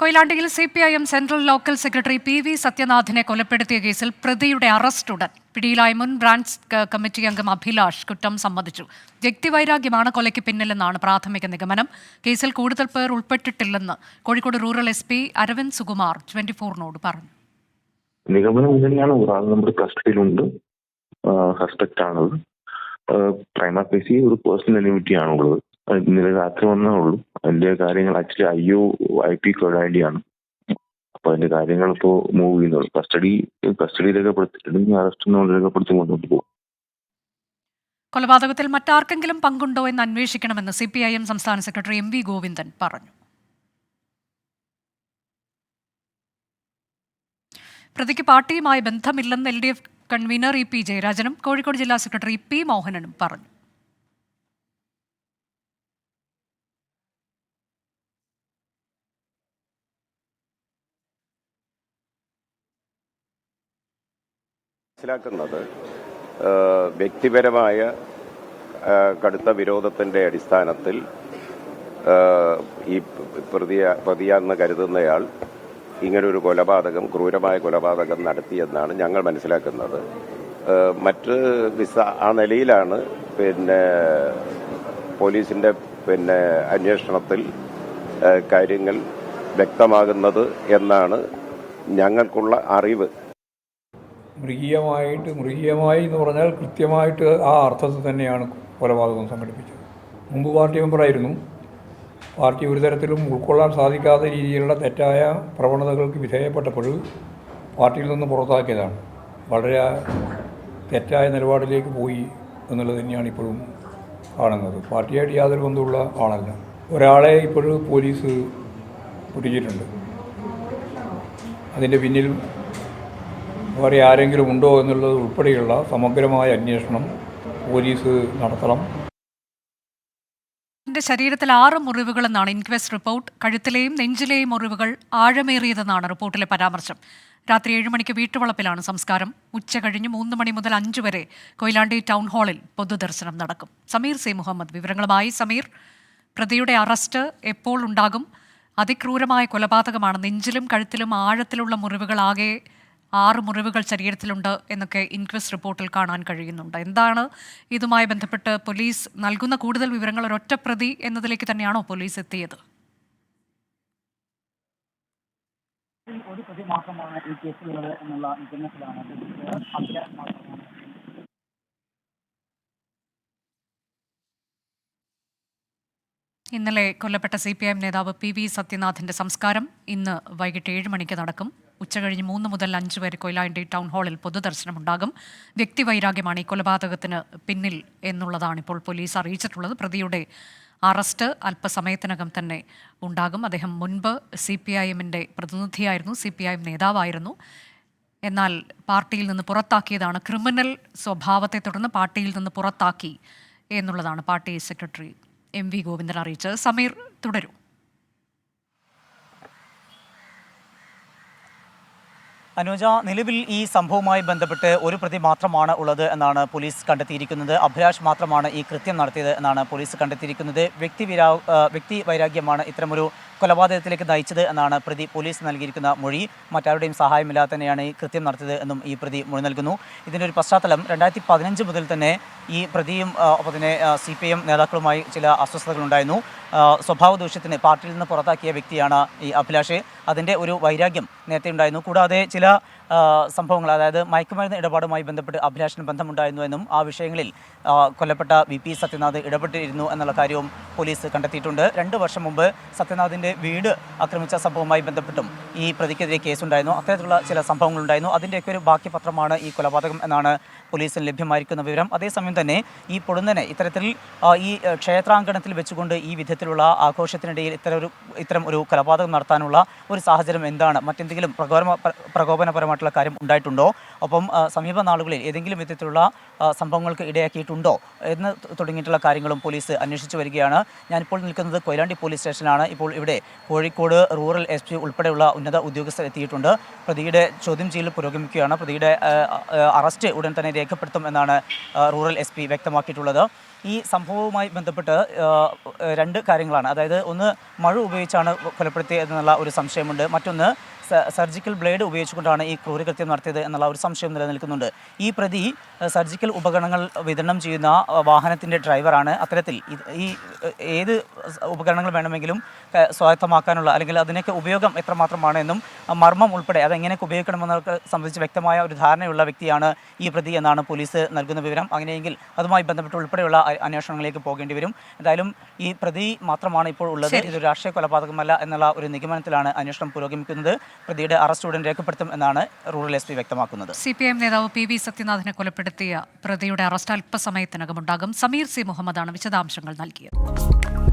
കൊയിലാണ്ടിയിൽ C P I M central local secretary P V സത്യനാഥിനെ കൊലപ്പെടുത്തിയ കേസിൽ പ്രതിയുടെ അറസ്റ്റ് ഉടൻ. പിടിയിലായ മുൻ ബ്രാഞ്ച് കമ്മിറ്റി അംഗം അഭിലാഷ് കുറ്റം സമ്മതിച്ചു. വ്യക്തിവൈരാഗ്യമാണ് കൊലയ്ക്ക് പിന്നിലെന്നാണ് പ്രാഥമിക നിഗമനം. കേസിൽ കൂടുതൽ പേർ ഉൾപ്പെട്ടിട്ടില്ലെന്ന് Kozhikode rural S P Aravind Sukumar twenty ഫോറിനോട് പറഞ്ഞു. നിഗമനം നമ്മുടെ കസ്റ്റഡിയിലുണ്ട്. സസ്പെക്ട് ആണത് പ്രൈമ ഒരു പേഴ്സണൽ എനിമിറ്റി ആണുള്ളത് ഇന്നലെ രാത്രി വന്നേ ഉള്ളൂ. അതിന്റെ കാര്യങ്ങൾ actually I O I P കൊഴാണ്ടിയാണ് അപ്പൊ അതിന്റെ കാര്യങ്ങൾ ഇപ്പോ മൂവ് ചെയ്യുന്നുള്ളൂ കസ്റ്റഡി കസ്റ്റഡി രേഖപ്പെടുത്തിയിട്ടുണ്ട് അറസ്റ്റ് രേഖപ്പെടുത്തി മുന്നോട്ട് പോകും. കൊലപാതകത്തിൽ മറ്റാർക്കെങ്കിലും പങ്കുണ്ടോ എന്ന് അന്വേഷിക്കണമെന്ന് സി പി ഐ എം സംസ്ഥാന സെക്രട്ടറി എം വി ഗോവിന്ദൻ പറഞ്ഞു. പ്രതിക്ക് പാർട്ടിയുമായി ബന്ധമില്ലെന്ന് L D F convener E P ജയരാജനും Kozhikode ജില്ലാ സെക്രട്ടറി പി മോഹനനും പറഞ്ഞു. മനസ്സിലാക്കുന്നത് വ്യക്തിപരമായ കടുത്ത വിരോധത്തിന്റെ അടിസ്ഥാനത്തിൽ ഈ പ്രതിയ പ്രതിയാണെന്ന് കരുതുന്നയാൾ ഇങ്ങനൊരു കൊലപാതകം ക്രൂരമായ കൊലപാതകം നടത്തിയെന്നാണ് ഞങ്ങൾ മനസ്സിലാക്കുന്നത്. മറ്റ് വിസ ആ നിലയിലാണ് പിന്നെ പോലീസിന്റെ പിന്നെ അന്വേഷണത്തിൽ കാര്യങ്ങൾ വ്യക്തമാകുന്നത് എന്നാണ് ഞങ്ങൾക്കുള്ള അറിവ്. മൃഗീയമായിട്ട് മൃഗീയമായി എന്ന് പറഞ്ഞാൽ കൃത്യമായിട്ട് ആ അർത്ഥത്തിൽ തന്നെയാണ് കൊലപാതകം സംഘടിപ്പിച്ചത്. മുമ്പ് പാർട്ടി മെമ്പറായിരുന്നു. പാർട്ടി ഒരു തരത്തിലും ഉൾക്കൊള്ളാൻ സാധിക്കാത്ത രീതിയിലുള്ള തെറ്റായ പ്രവണതകൾക്ക് വിധേയപ്പെട്ടപ്പോൾ പാർട്ടിയിൽ നിന്ന് പുറത്താക്കിയതാണ്. വളരെ തെറ്റായ നിലപാടിലേക്ക് പോയി എന്നുള്ളത് തന്നെയാണ് ഇപ്പോഴും കാണുന്നത്. പാർട്ടിയായിട്ട് യാതൊരു ബന്ധമുള്ള ആളല്ല. ഒരാളെ ഇപ്പോഴും പോലീസ് പിടിച്ചിട്ടുണ്ട് അതിന്റെ പിന്നിൽ വേറെ ആരെങ്കിലും ഉണ്ടോ എന്നുള്ളത് ഉൾപ്പെടെയുള്ള സമഗ്രമായ അന്വേഷണം പോലീസ് നടത്തണം. ശരീരത്തിൽ ആറ് മുറിവുകളെന്നാണ് ഇൻക്വസ്റ്റ് റിപ്പോർട്ട്. കഴുത്തിലെയും നെഞ്ചിലെയും മുറിവുകൾ ആഴമേറിയതെന്നാണ് റിപ്പോർട്ടിലെ പരാമർശം. രാത്രി ഏഴ് മണിക്ക് വീട്ടുവളപ്പിലാണ് സംസ്കാരം. ഉച്ച കഴിഞ്ഞ് മൂന്ന് മണി മുതൽ അഞ്ച് വരെ കൊയിലാണ്ടി ടൗൺ ഹാളിൽ പൊതുദർശനം നടക്കും. സമീർ സി മുഹമ്മദ്. വിവരങ്ങളുമായി സമീർ. പ്രതിയുടെ അറസ്റ്റ് എപ്പോൾ ഉണ്ടാകും? അതിക്രൂരമായ കൊലപാതകമാണ്. നെഞ്ചിലും കഴുത്തിലും ആഴത്തിലുള്ള മുറിവുകൾ ആകെ ആറ് മുറിവുകൾ ശരീരത്തിലുണ്ട് എന്നൊക്കെ ഇൻക്വസ്റ്റ് റിപ്പോർട്ടിൽ കാണാൻ കഴിയുന്നുണ്ട്. എന്താണ് ഇതുമായി ബന്ധപ്പെട്ട് പോലീസ് നൽകുന്ന കൂടുതൽ വിവരങ്ങൾ ഒരൊറ്റ പ്രതി എന്നതിലേക്ക് തന്നെയാണോ പോലീസ് എത്തിയത്? ഒരു പ്രതി മാത്രമാണ് ഈ കേസിലുള്ളത് എന്നുള്ള നിഗമനത്തിലാണ് ഇന്നലെ കൊല്ലപ്പെട്ട സി പി ഐ എം നേതാവ് പി വി സത്യനാഥിന്റെ സംസ്കാരം ഇന്ന് വൈകിട്ട് ഏഴ് മണിക്ക് നടക്കും. ഉച്ചകഴിഞ്ഞ് മൂന്ന് മുതൽ അഞ്ച് വരെ കൊയിലാണ്ടി ടൗൺ ഹാളിൽ പൊതുദർശനമുണ്ടാകും വ്യക്തിവൈരാഗ്യമാണ് ഈ കൊലപാതകത്തിന് പിന്നിൽ എന്നുള്ളതാണ് ഇപ്പോൾ പോലീസ് അറിയിച്ചിട്ടുള്ളത്. പ്രതിയുടെ അറസ്റ്റ് അല്പസമയത്തിനകം തന്നെ ഉണ്ടാകും. അദ്ദേഹം മുൻപ് സി പി ഐ എമ്മിന്റെ പ്രതിനിധിയായിരുന്നു സി പി ഐ എം നേതാവായിരുന്നു. എന്നാൽ പാർട്ടിയിൽ നിന്ന് പുറത്താക്കിയതാണ് ക്രിമിനൽ സ്വഭാവത്തെ തുടർന്ന് പാർട്ടിയിൽ നിന്ന് പുറത്താക്കി എന്നുള്ളതാണ് party secretary M V Govindan അറിയിച്ചത്. സമീർ തുടരും. അനുജ നിലവിൽ ഈ സംഭവവുമായി ബന്ധപ്പെട്ട് ഒരു പ്രതി മാത്രമാണ് ഉള്ളത് എന്നാണ് പോലീസ് കണ്ടെത്തിയിരിക്കുന്നത്. അഭിലാഷ് മാത്രമാണ് ഈ കൃത്യം നടത്തിയത് എന്നാണ് പോലീസ് കണ്ടെത്തിയിരിക്കുന്നത്. വ്യക്തി വ്യക്തി വൈരാഗ്യമാണ്. ഇത്തരമൊരു കൊലപാതകത്തിലേക്ക് നയിച്ചത് എന്നാണ് പ്രതി പോലീസ് നൽകിയിരിക്കുന്ന മൊഴി. മറ്റാരുടെയും സഹായമില്ലാതെ തന്നെയാണ് ഈ കൃത്യം നടത്തിയത് എന്നും ഈ പ്രതി മൊഴി നൽകുന്നു. ഇതിന്റെ ഒരു പശ്ചാത്തലം രണ്ടായിരത്തി പതിനഞ്ച് മുതൽ തന്നെ ഈ പ്രതിയും ഒപ്പം തന്നെ സി പി എം നേതാക്കളുമായി ചില അസ്വസ്ഥതകളുണ്ടായിരുന്നു. സ്വഭാവ ദൂഷ്യത്തിന് പാർട്ടിയിൽ നിന്ന് പുറത്താക്കിയ വ്യക്തിയാണ് ഈ അഭിലാഷ്. അതിന്റെ ഒരു വൈരാഗ്യം നേരത്തെ ഉണ്ടായിരുന്നു. കൂടാതെ ചില സംഭവങ്ങൾ അതായത് മയക്കുമരുന്ന് ഇടപാടുമായി ബന്ധപ്പെട്ട് അഭിലാഷിന് ബന്ധമുണ്ടായിരുന്നു എന്നും ആ വിഷയങ്ങളിൽ കൊല്ലപ്പെട്ട വി പി സത്യനാഥ് ഇടപെട്ടിരുന്നു എന്നുള്ള കാര്യവും പോലീസ് കണ്ടെത്തിയിട്ടുണ്ട്. രണ്ട് വർഷം മുമ്പ് സത്യനാഥിന്റെ വീട് ആക്രമിച്ച സംഭവവുമായി ബന്ധപ്പെട്ടും ഈ പ്രതിക്കെതിരെ കേസുണ്ടായിരുന്നു. അത്തരത്തിലുള്ള ചില സംഭവങ്ങളുണ്ടായിരുന്നു. അതിന്റെയൊക്കെ ഒരു ബാക്കി പത്രമാണ് ഈ കൊലപാതകം എന്നാണ് പോലീസിന് ലഭ്യമായിരിക്കുന്ന വിവരം. അതേസമയം തന്നെ ഈ പൊടുന്നനെ ഇത്തരത്തിൽ ഈ ക്ഷേത്രാങ്കണത്തിൽ വെച്ചുകൊണ്ട് ഈ വിധത്തിലുള്ള ആഘോഷത്തിനിടയിൽ ഇത്തരം ഒരു ഇത്തരം ഒരു കൊലപാതകം നടത്താനുള്ള ഒരു സാഹചര്യം എന്താണ്? മറ്റെന്തെങ്കിലും പ്രകോപന പ്രകോപനപരമായിട്ടുള്ള കാര്യം ഉണ്ടായിട്ടുണ്ടോ? ഒപ്പം സമീപ നാളുകളിൽ ഏതെങ്കിലും വിധത്തിലുള്ള സംഭവങ്ങൾക്ക് ഇടയാക്കിയിട്ടുണ്ടോ എന്ന് തുടങ്ങിയിട്ടുള്ള കാര്യങ്ങളും പോലീസ് അന്വേഷിച്ചു വരികയാണ്. ഞാനിപ്പോൾ നിൽക്കുന്നത് കൊയിലാണ്ടി പോലീസ് സ്റ്റേഷനാണ്. ഇപ്പോൾ ഇവിടെ കോഴിക്കോട് റൂറൽ എസ് പി ഉൾപ്പെടെയുള്ള ഉന്നത ഉദ്യോഗസ്ഥർ എത്തിയിട്ടുണ്ട്. പ്രതിയുടെ ചോദ്യം ചെയ്യൽ പുരോഗമിക്കുകയാണ്. പ്രതിയുടെ അറസ്റ്റ് ഉടൻ തന്നെ രേഖപ്പെടുത്തും എന്നാണ് റൂറൽ എസ് പി വ്യക്തമാക്കിയിട്ടുള്ളത്. ഈ സംഭവവുമായി ബന്ധപ്പെട്ട് രണ്ട് കാര്യങ്ങളാണ്. അതായത് ഒന്ന് മഴ ഉപയോഗിച്ചാണ് കൊലപ്പെടുത്തിയതെന്നുള്ള ഒരു സംശയമുണ്ട്. മറ്റൊന്ന് സർജിക്കൽ ബ്ലേഡ് ഉപയോഗിച്ചുകൊണ്ടാണ് ഈ ക്രൂരകൃത്യം നടത്തിയത് എന്നുള്ള ഒരു സംശയം നിലനിൽക്കുന്നുണ്ട്. ഈ പ്രതി സർജിക്കൽ ഉപകരണങ്ങൾ വിതരണം ചെയ്യുന്ന വാഹനത്തിന്റെ ഡ്രൈവറാണ്. അത്തരത്തിൽ ഈ ഏത് ഉപകരണങ്ങൾ വേണമെങ്കിലും സ്വായത്തമാക്കാനുള്ള അല്ലെങ്കിൽ അതിനൊക്കെ ഉപയോഗം എത്രമാത്രമാണ് എന്നും മർമ്മം ഉൾപ്പെടെ അതെങ്ങനെയൊക്കെ ഉപയോഗിക്കണമെന്നൊക്കെ സംബന്ധിച്ച് വ്യക്തമായ ഒരു ധാരണയുള്ള വ്യക്തിയാണ് ഈ പ്രതി എന്നാണ് പോലീസ് നൽകുന്ന വിവരം. അങ്ങനെയെങ്കിൽ അതുമായി ബന്ധപ്പെട്ട് ഉൾപ്പെടെയുള്ള അന്വേഷണങ്ങളിലേക്ക് പോകേണ്ടി വരും. എന്തായാലും ഈ പ്രതി മാത്രമാണ് ഇപ്പോൾ ഉള്ളത്. ഇതൊരു ഇത് രാഷ്ട്രീയ കൊലപാതകമല്ല എന്നുള്ള ഒരു നിഗമനത്തിലാണ് അന്വേഷണം പുരോഗമിക്കുന്നത്. പ്രതിയുടെ അറസ്റ്റ് ഉടൻ രേഖപ്പെടുത്തും എന്നാണ് റൂറൽ എസ് പി വ്യക്തമാക്കുന്നത്. സി പി എം നേതാവ് പി വി സത്യനാഥിനെ കൊലപ്പെടുത്തിയ പ്രതിയുടെ അറസ്റ്റ് അല്പസമയത്തിനകം ഉണ്ടാകും. സമീർ സി മുഹമ്മദാണ് വിശദാംശങ്ങൾ നൽകിയത്.